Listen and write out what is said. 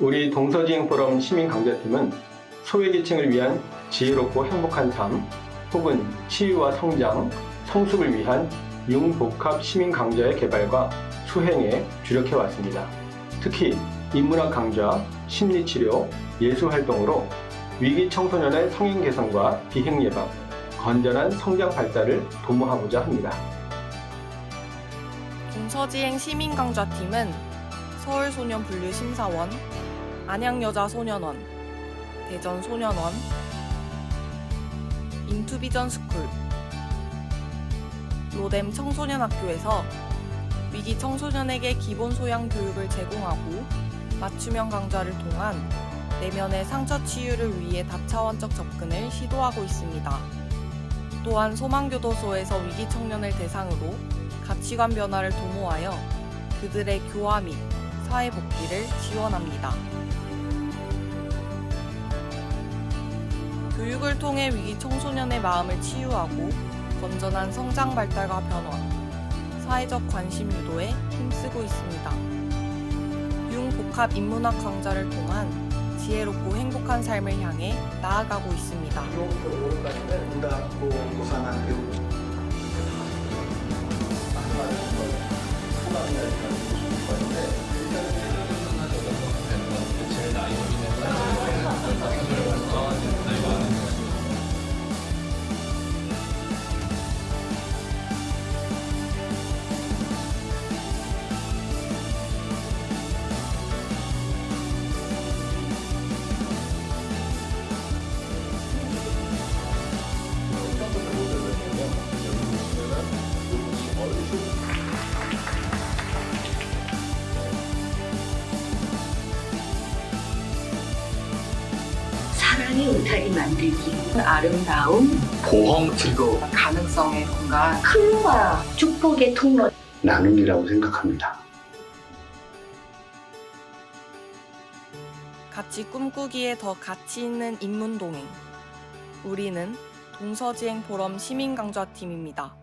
우리 동서지행 포럼 시민 강좌팀은 소외계층을 위한 지혜롭고 행복한 삶 혹은 치유와 성장, 성숙을 위한 융복합 시민 강좌의 개발과 수행에 주력해 왔습니다. 특히 인문학 강좌, 심리치료, 예술 활동으로 위기 청소년의 성인 개선과 비행 예방, 건전한 성장 발달을 도모하고자 합니다. 동서지행 시민 강좌팀은 서울소년분류심사원, 안양여자소년원, 대전소년원, 인투비전스쿨, 로뎀 청소년학교에서 위기 청소년에게 기본 소양 교육을 제공하고 맞춤형 강좌를 통한 내면의 상처 치유를 위해 다차원적 접근을 시도하고 있습니다. 또한 소망교도소에서 위기 청년을 대상으로 가치관 변화를 도모하여 그들의 교화 및 사회 복귀를 지원합니다. 교육을 통해 위기 청소년의 마음을 치유하고 건전한 성장 발달과 변화, 사회적 관심 유도에 힘쓰고 있습니다. 융복합 인문학 강좌를 통한 지혜롭고 행복한 삶을 향해 나아가고 있습니다. 사랑의 울타리 만들기 아름다움 보험 즐거움 가능성의 공간 클로바 축복의 통로 나눔이라고 생각합니다. 같이 꿈꾸기에 더 가치 있는 인문동행. 우리는 동서지행 포럼 시민강좌팀입니다.